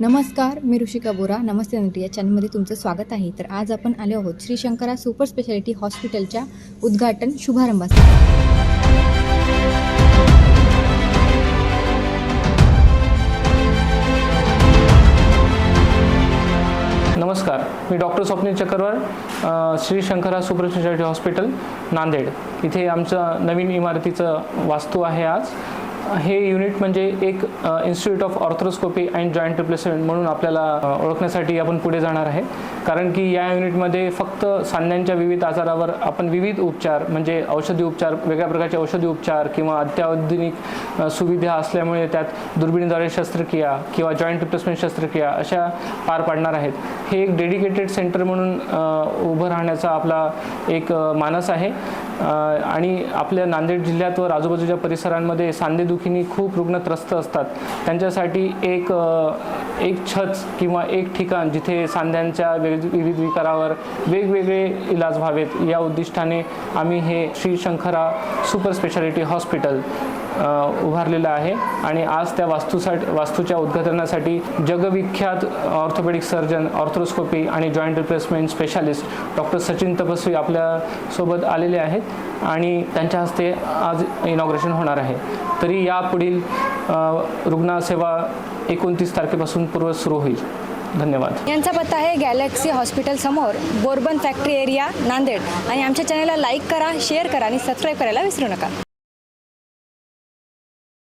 नमस्कार मी ऋषिका बोरा. नमस्ते नटी या चॅनलमध्ये तुमचं स्वागत आहे. तर आज आपण आलो आहोत श्री शंकरा सुपर स्पेशालिटी हॉस्पिटलच्या उद्घाटन शुभारंभासाठी. नमस्कार मी doctor Swapnil Chakrawar Shri Shankara super speciality hospital Nanded. इथे आमचं नवीन इमारतीचं वास्तू आहे आज. हे युनिट म्हणजे एक institute of arthroscopy and joint replacement म्हणून आपल्याला ओळखण्यासाठी आपण पुढे जाणार आहे. कारण की या युनिटमध्ये फक्त सांध्यांच्या विविध आजारावर आपण विविध उपचार म्हणजे औषधी उपचार वेगळ्या प्रकारचे औषधी उपचार किंवा अत्याधुनिक सुविधा असल्यामुळे त्यात दुर्बिणीद्वारे शस्त्रक्रिया किंवा जॉईंट रिप्लेसमेंट शस्त्रक्रिया अशा पार पाडणार आहेत. हे एक डेडिकेटेड सेंटर म्हणून उभं राहण्याचा आपला एक मानस आहे. आणि आपल्या नांदेड जिल्ह्यात व आजूबाजूच्या परिसरांमध्ये सांधेदुखीने खूप रुग्ण त्रस्त असतात. त्यांच्यासाठी एक एक छत किंवा एक ठिकाण जिथे सांध्यांच्या विविध विकारावर वेगवेगळे इलाज व्हावेत या उद्दिष्टाने आम्ही हे Shri Shankara super speciality hospital उभारलेलं आहे. आणि आज त्या वास्तूसाठी वास्तूच्या उद्घाटनासाठी जगविख्यात ऑर्थोपेडिक सर्जन ऑर्थोस्कोपी आणि joint replacement specialist doctor Sachin Tapasvi आपल्यासोबत आलेले आहेत. आणि त्यांच्या हस्ते आज इनॉग्रेशन होणार आहे. तरी यापुढील रुग्णसेवा एकोणतीस तारखेपासून पूर्व सुरू होईल. धन्यवाद. यांचा पत्ता आहे गॅलेक्सी हॉस्पिटल समोर बोरबन फॅक्टरी एरिया नांदेड. आणि आमच्या चॅनलला लाईक करा शेअर करा आणि सबस्क्राईब करायला विसरू नका.